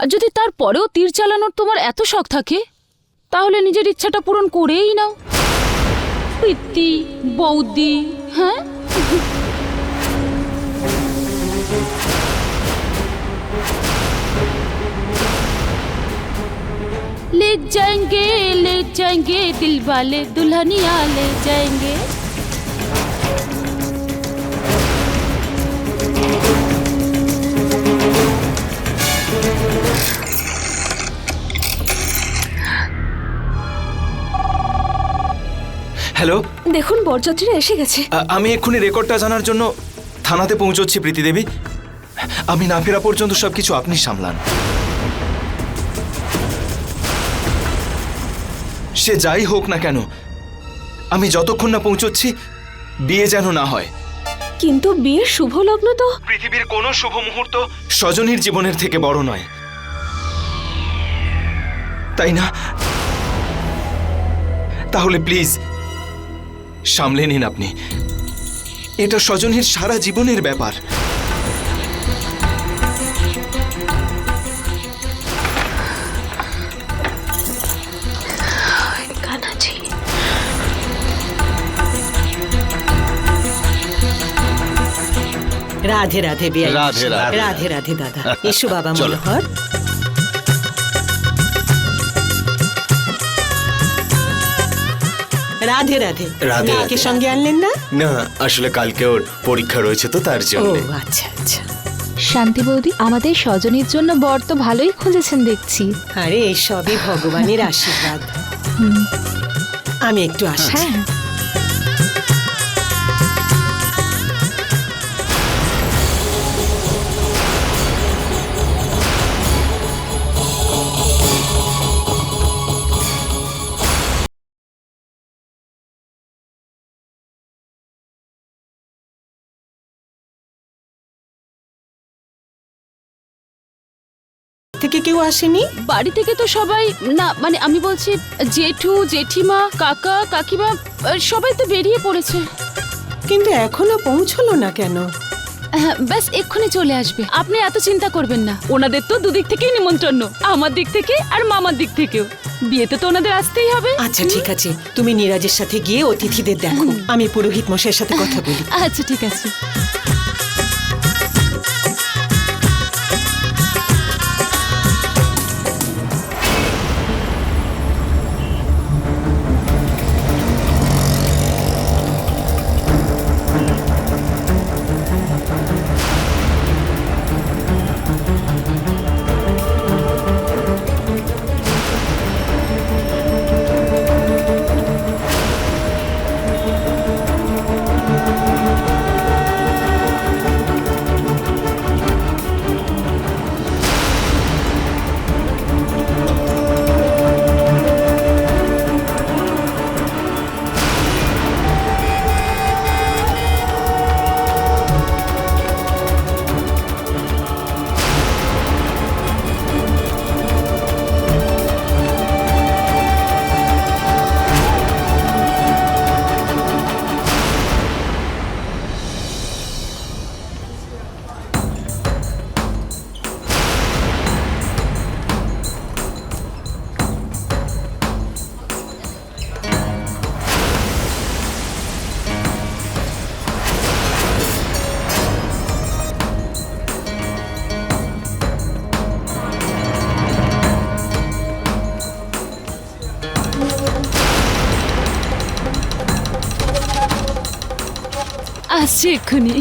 আর যদি তারপরেও তীর চালানোর তোমার এত শখ থাকে তাহলে নিজের ইচ্ছাটা পূরণ করেই নাও প্রীতি বৌদি হ্যাঁ ले जाएंगे ले जाएंगे दिल वाले दुल्हनिया ले जाएंगे হ্যালো দেখুন বরযাত্রীরা এসে গেছে। আমি এক্ষুনি রেকর্ডটা জানার জন্য থানাতে পৌঁছচ্ছি প্রীতি দেবী। আমি না ফেরা পর্যন্ত সবকিছু আপনি সামলান। সে যাই হোক না কেন আমি যতক্ষণ না পৌঁছচ্ছি বিয়ে যেন না হয়। কিন্তু বিয়ের শুভ লগ্ন তো? পৃথিবীর কোনো শুভ মুহূর্ত স্বজনীর জীবনের থেকে বড় নয়। তাই না? তাহলে প্লিজ সামলে নিন আপনি। এটা স্বজনীর সারা জীবনের ব্যাপার। রাধে রাধে রাধে রাধে। রাধে রাধে দাদা। এসো বাবা মনোহর। রাধে রাধে। রাধে মেয়েকে সঙ্গে আনলেন না? না আসলে কালকে ওর পরীক্ষা রয়েছে তো তার ও জন্য। আচ্ছা আচ্ছা। শান্তি বৌদি আমাদের স্বজনের জন্য বর তো ভালোই খুঁজেছেন দেখছি। আরে এই সবই ভগবানের আশীর্বাদ। আমি একটু আসি হ্যাঁ। থেকে কেউ আসেনি? বাড়ি থেকে তো সবাই না মানে আমি বলছি জেঠু জেঠিমা কাকা কাকিমা সবাই তো বেরিয়ে পড়েছে। কিন্তু এখনও পৌঁছলো না কেন? হ্যাঁ, ব্যাস এক্ষুনি চলে আসবে। আপনি এত চিন্তা করবেন না। ওনাদের তো দুদিক থেকেই নিমন্ত্রণ। আমার দিক থেকে আর মামার দিক থেকেও। বিয়েতে তো ওনাদের আসতেই হবে। আচ্ছা ঠিক আছে। তুমি নীরাজের সাথে গিয়ে অতিথিদের দেখো। আমি পুরোহিত মশাইয়ের সাথে কথা বলি। আচ্ছা ঠিক আছে। আসছি এক্ষুনি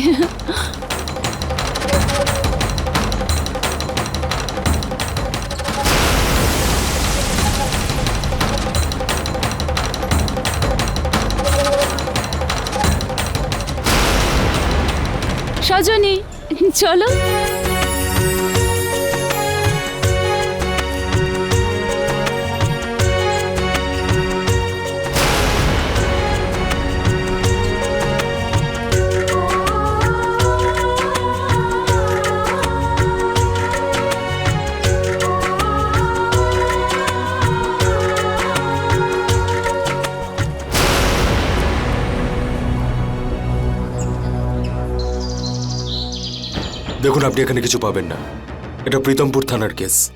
সজনী চলো। দেখুন, আপনি এখানে কিছু পাবেন না। এটা প্রীতমপুর থানার কেস।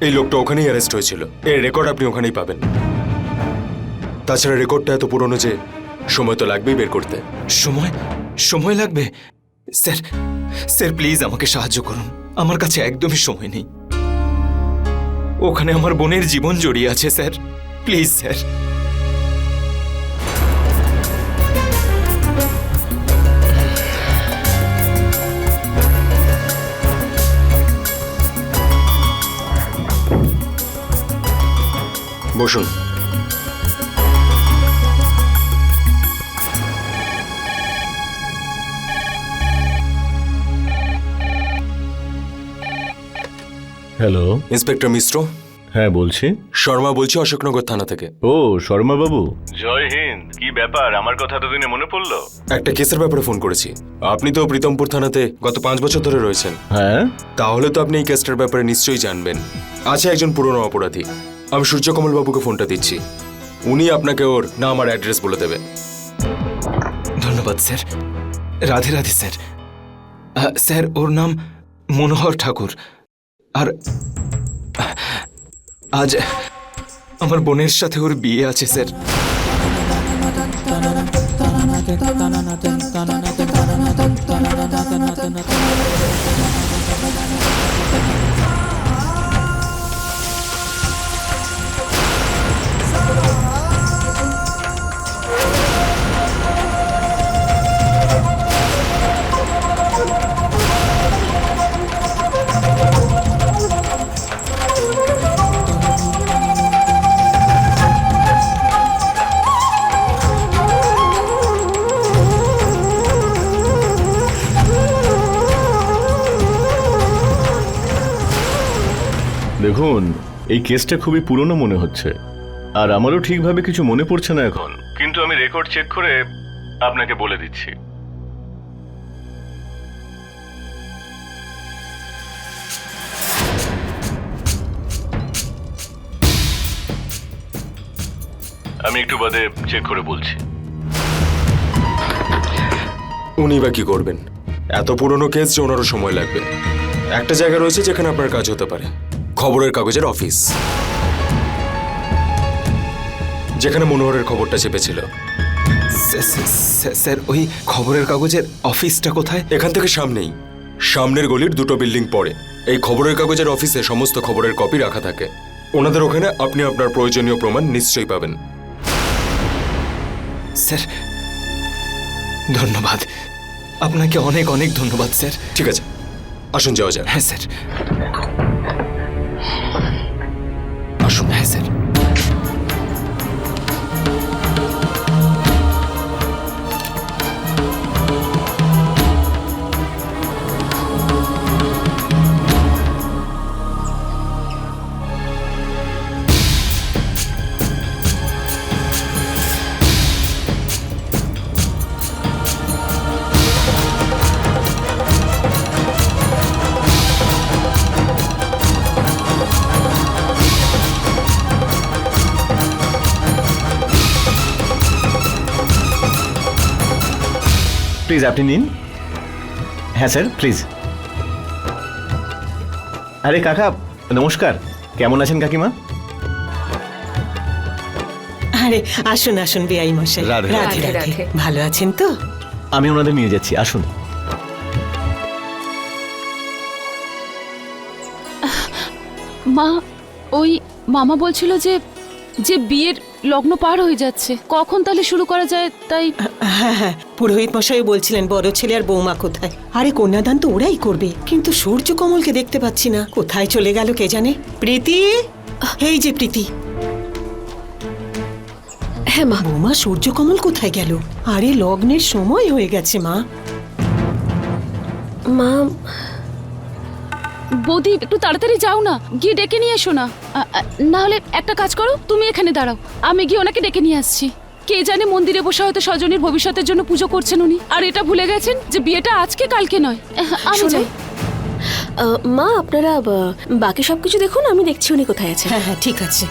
এই লোকটা ওখানেই অ্যারেস্ট হয়েছিল। এর রেকর্ড আপনি ওখানেই পাবেন। তাছাড়া রেকর্ডটা এত পুরনো যে সময় তো লাগবেই বের করতে। সময়? সময় লাগবে? স্যার স্যার, প্লিজ আমাকে সাহায্য করুন। আমার কাছে একদমই সময় নেই। ওখানে আমার বোনের জীবন জড়িয়ে আছে, স্যার। Please, sir. বসুন। Hello inspector Mishra. হ্যাঁ বলছি। শর্মা বলছি অশোকনগর থানা থেকে। ও শর্মা বাবু জয় হিন্দ কি ব্যাপার? আমার কথা তো দিনে মনে পড়ল? একটা কেসের ব্যাপারে ফোন করেছি। আপনি তো প্রীতমপুর থানাতে গত পাঁচ বছর ধরে রয়েছেন। হ্যাঁ? তাহলে তো আপনি এই কেসটার ব্যাপারে নিশ্চয়ই জানবেন। আছে একজন পুরনো অপরাধী। আমি সূর্যকমল বাবুকে ফোনটা দিচ্ছি। উনি আপনাকে ওর নাম আর অ্যাড্রেস বলে দেবে। ধন্যবাদ, sir. Radhe Radhe, sir. Sir, ওর নাম মনোহর ঠাকুর। আর, আজ আমার বোনের সাথে ওর বিয়ে আছে, স্যার। দেখুন এই কেসটা খুবই পুরনো মনে হচ্ছে। আর আমারও ঠিকভাবে কিছু মনে পড়ছে না এখন। কিন্তু আমি রেকর্ড চেক করে আপনাকে বলে দিচ্ছি। আমি একটু বাদে চেক করে বলছি। উনি বা কি করবেন? এত পুরনো কেস যে ওনারও সময় লাগবে। একটা জায়গা রয়েছে যেখানে আপনার কাজ হতে পারে। খবরের কাগজের অফিস। যেখানে মনোহরের খবরটা চেপেছিল। স্যার, ওই খবরের কাগজের অফিসটা কোথায়? এখান থেকে সামনেই। সামনের গলির দুটো বিল্ডিং পড়ে। এই খবরের কাগজের অফিসে সমস্ত খবরের কপি রাখা থাকে। ওনাদের ওখানে আপনি আপনার প্রয়োজনীয় প্রমাণ নিশ্চয়ই পাবেন। স্যার ধন্যবাদ। আপনাকে অনেক অনেক ধন্যবাদ স্যার। ঠিক আছে। আসুন যাওয়া যাক। হ্যাঁ স্যার। আসুন প্লিজ আপনি নিন। হ্যাঁ স্যার প্লিজ। আরে কাকা নমস্কার। কেমন আছেন কাকিমা? আরে আসুন আসুন বেআই মশাই। রাধে। রাধে রাধে ভালো আছেন তো? আমি ওনাদের নিয়ে যাচ্ছি আসুন। মা ওই মামা বলছিল যে যে বিয়ের লগ্ন পার হয়ে যাচ্ছে। কখন তাহলে শুরু করা যায় তাই? হ্যাঁ হ্যাঁ পুরোহিত মশাই বলছিলেন বড় ছেলে আর বৌমা কোথায়? আরে কন্যাদান তো ওরাই করবে কিন্তু সূর্য কমলকে দেখতে পাচ্ছি না। কোথায় চলে গেল কে জানে? প্রীতি? এই যে প্রীতি। হ্যাঁ মা। বৌমা সূর্য কমল কোথায় গেল? আরে লগ্নের সময় হয়ে গেছে মা। মা বৌদি একটু তাড়াতাড়ি যাও না। গিয়ে ডেকে নিয়ে এসো না। না হলে একটা কাজ করো তুমি এখানে দাঁড়াও। আমি গিয়ে ওনাকে ডেকে নিয়ে আসছি। কে জানে মন্দিরে বসে হয়তো স্বজনের ভবিষ্যতের জন্য পুজো করছেন উনি। আর এটা ভুলে গেছেন যে বিয়েটা আজকে কালকে নয়। আমি যাই। মা আপনারা বাকি সব কিছু দেখুন আমি দেখছি উনি কোথায় আছে হ্যাঁ হ্যাঁ ঠিক আছে।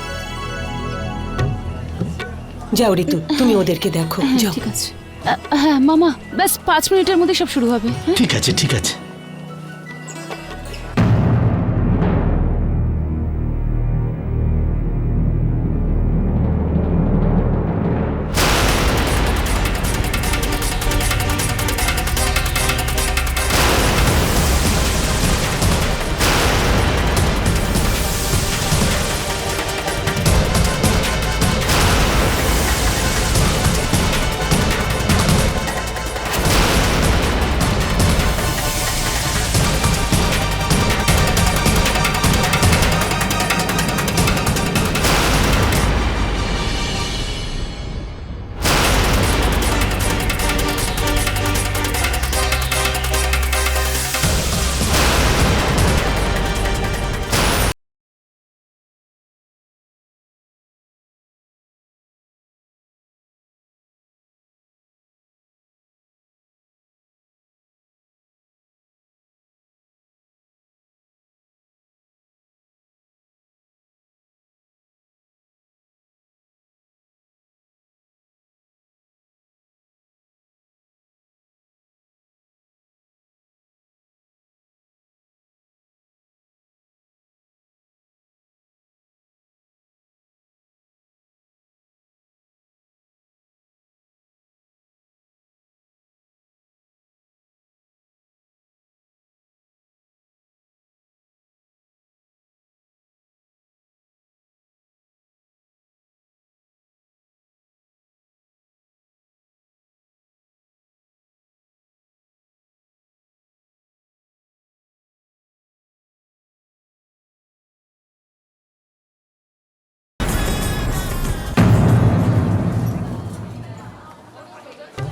যাও ঋতু তুমি ওদেরকে দেখো। হ্যাঁ যাও। ঠিক আছে। হ্যাঁ মামা ব্যাস পাঁচ মিনিটের মধ্যে সব শুরু হবে। হ্যাঁ? ঠিক আছে ঠিক আছে।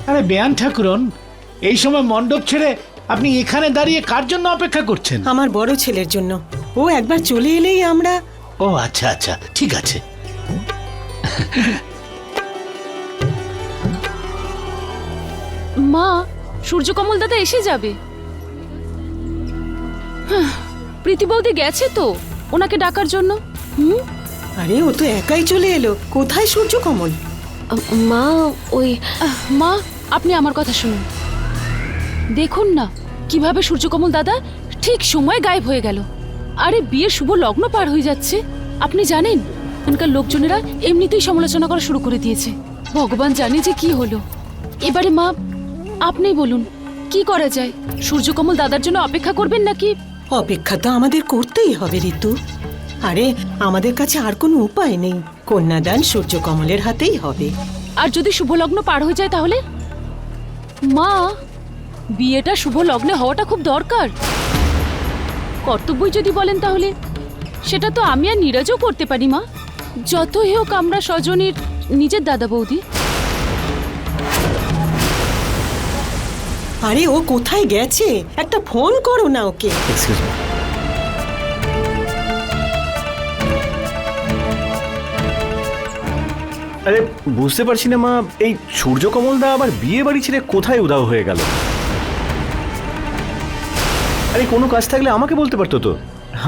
আরে বেয়ান ঠাকুরন এই সময় মণ্ডপ ছেড়ে আপনি এখানে দাঁড়িয়ে কার জন্য অপেক্ষা করছেন? আমার বড় ছেলের জন্য। ও একবার চলে এলেই আমরা ও আচ্ছা আচ্ছা ঠিক আছে। মা সূর্যকমল দাদা এসে যাবে। প্রীতি বৌদি গেছে তো ওনাকে ডাকার জন্য। হুম? আরে ও তো একাই চলে এলো। কোথায় সূর্যকমল? মা ওই মা আপনি আমার কথা শুনুন। দেখুন না কীভাবে সূর্যকমল দাদা ঠিক সময় গায়েব হয়ে গেল। আরে বিয়ের শুভ লগ্ন পার হয়ে যাচ্ছে। আপনি জানেন এখানকার লোকজনেরা এমনিতেই সমালোচনা করা শুরু করে দিয়েছে। ভগবান জানে যে কি হলো। এবারে মা আপনিই বলুন কি করা যায়? সূর্যকমল দাদার জন্য অপেক্ষা করবেন নাকি? অপেক্ষা তো আমাদের করতেই হবে ঋতু। আরে আমাদের কাছে আর কোনো উপায় নেই। কন্যাদান সূর্য কমলের হাতেই হবে। আর যদি শুভ লগ্ন পার হয়ে যায় তাহলে? মা বিয়েটা শুভ লগ্নে হওয়াটা খুব দরকার। কর্তব্যই যদি বলেন তাহলে। সেটা তো আমি আর নীরজও করতে পারি মা। যতই হোক আমরা স্বজনীর নিজের দাদা বৌদি। আরে ও কোথায় গেছে? একটা ফোন করো না ওকে। এক্সকিউজ মি আরে, বুঝতে পারছি না মা, এই সূর্যকমল দা আবার বিয়ে বাড়ি ছেড়ে কোথায় উধাও হয়ে গেল? আরে, কোনো কাজ থাকলে আমাকে বলতে পারতো তো।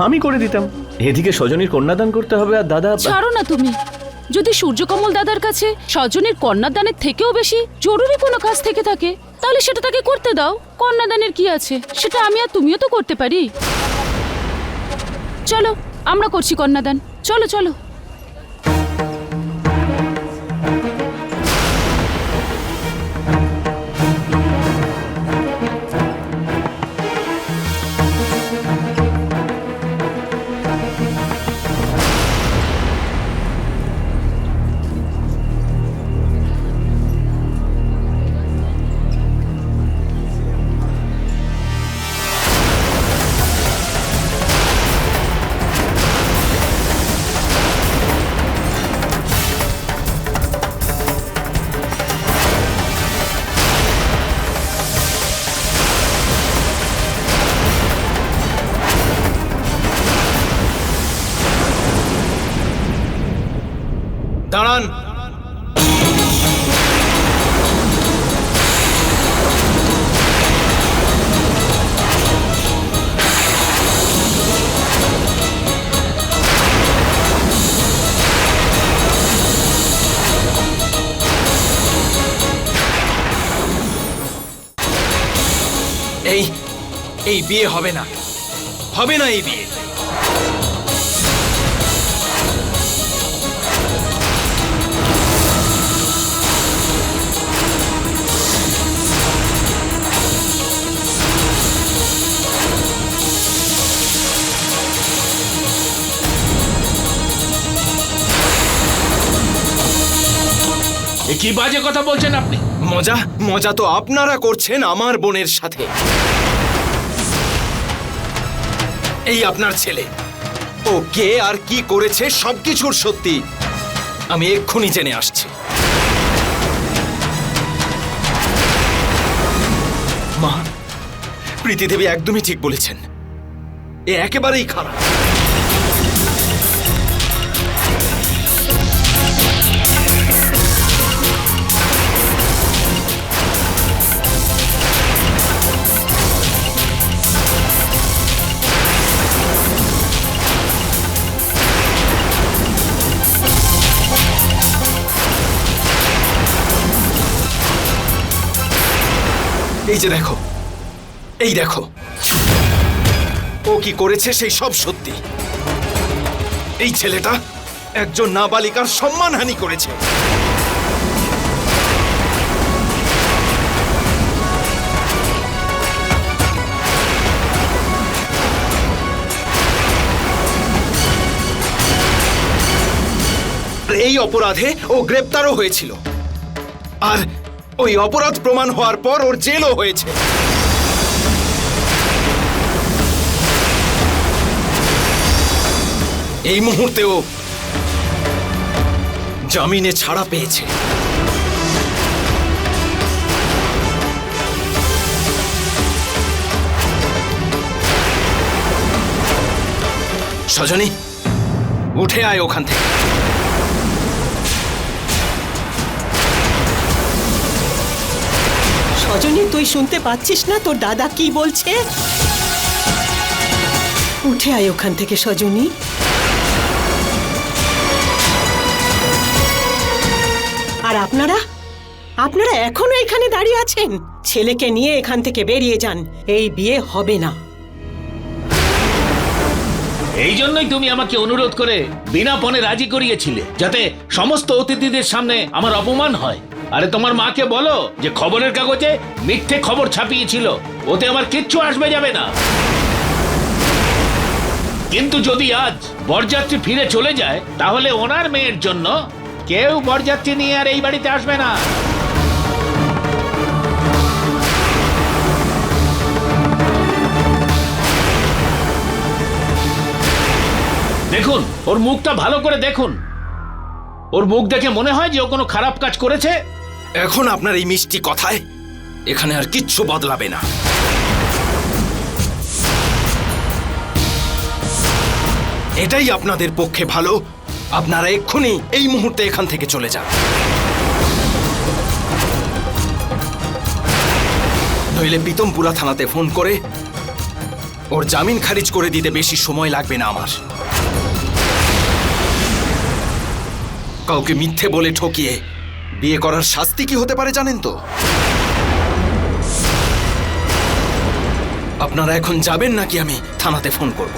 আমি করে দিতাম। এদিকে স্বজনীর কন্যাদান করতে হবে আর দাদা ছাড়ো না তুমি। যদি সূর্যকমল দাদার কাছে স্বজনের কন্যাদানের থেকেও বেশি জরুরি কোনো কাজ থেকে থাকে, তাহলে সেটা তাকে করতে দাও। কন্যাদানের কি আছে? সেটা আমি আর তুমিও তো করতে পারি। চলো, আমরা করছি কন্যাদান। চলো চলো। এই এই বিয়ে হবে না। হবে না এই বিয়ে। কি বাজে কথা বলছেন আপনি? মজা? মজা তো আপনারা করছেন আমার বোনের সাথে। এই আপনার ছেলে। ও কে আর কি করেছে সবকিছুর সত্যি। আমি এক্ষুনি জেনে আসছি। মা, প্রীতি দেবী একদমই ঠিক বলেছেন। এ একেবারেই খারাপ। এই যে দেখো। এই দেখো। ও কি করেছে সেই সব সত্যি? এই ছেলেটা একজন নাবালিকার সম্মানহানি করেছে। এই অপরাধে ও গ্রেপ্তারও হয়েছিল। আর ওই অপরাধ প্রমাণ হওয়ার পর ওর জেলও হয়েছে। এই মুহূর্তেও জামিনে ছাড়া পেয়েছে। সজনী, উঠে আয় ওখান থেকে। সজনী তুই শুনতে পাচ্ছিস না? তোর দাদা কি বলছে? উঠে আয় ওখান থেকে, সজনী। আর আপনারা? আপনারা এখনও এখানে দাঁড়িয়ে আছেন? ছেলেকে নিয়ে এখান থেকে বেরিয়ে যান। এই বিয়ে হবে না। এই জন্যই তুমি আমাকে অনুরোধ করে বিনা পণে রাজি করিয়েছিলে, যাতে সমস্ত অতিথিদের সামনে আমার অপমান হয়। আরে তোমার মাকে বলো যে খবরের কাগজে মিথ্যে খবর ছাপিয়েছিল। ওতে আমার কিচ্ছু আসবে যাবে না। কিন্তু যদি আজ বরযাত্রী ফিরে চলে যায়, তাহলে ওনার মেয়ের জন্য কেউ বরযাত্রী নিয়ে আর এই বাড়িতে আসবে না। দেখুন, ওর মুখটা ভালো করে দেখুন। ওর মুখ দেখে মনে হয় যে ও কোনো খারাপ কাজ করেছে? এখন আপনার এই মিষ্টি কথায় এখানে আর কিচ্ছু বদলাবে না। এটাই আপনাদের পক্ষে ভালো। আপনারা এক্ষুনি এই মুহূর্তে এখান থেকে চলে যান। নইলে পিতমপুরা থানাতে ফোন করে, ওর জামিন খারিজ করে দিতে বেশি সময় লাগবে না আমার। কাউকে মিথ্যে বলে ঠকিয়ে বিয়ে করার শাস্তি কি হতে পারে জানেন তো? আপনারা এখন যাবেন নাকি আমি থানাতে ফোন করব?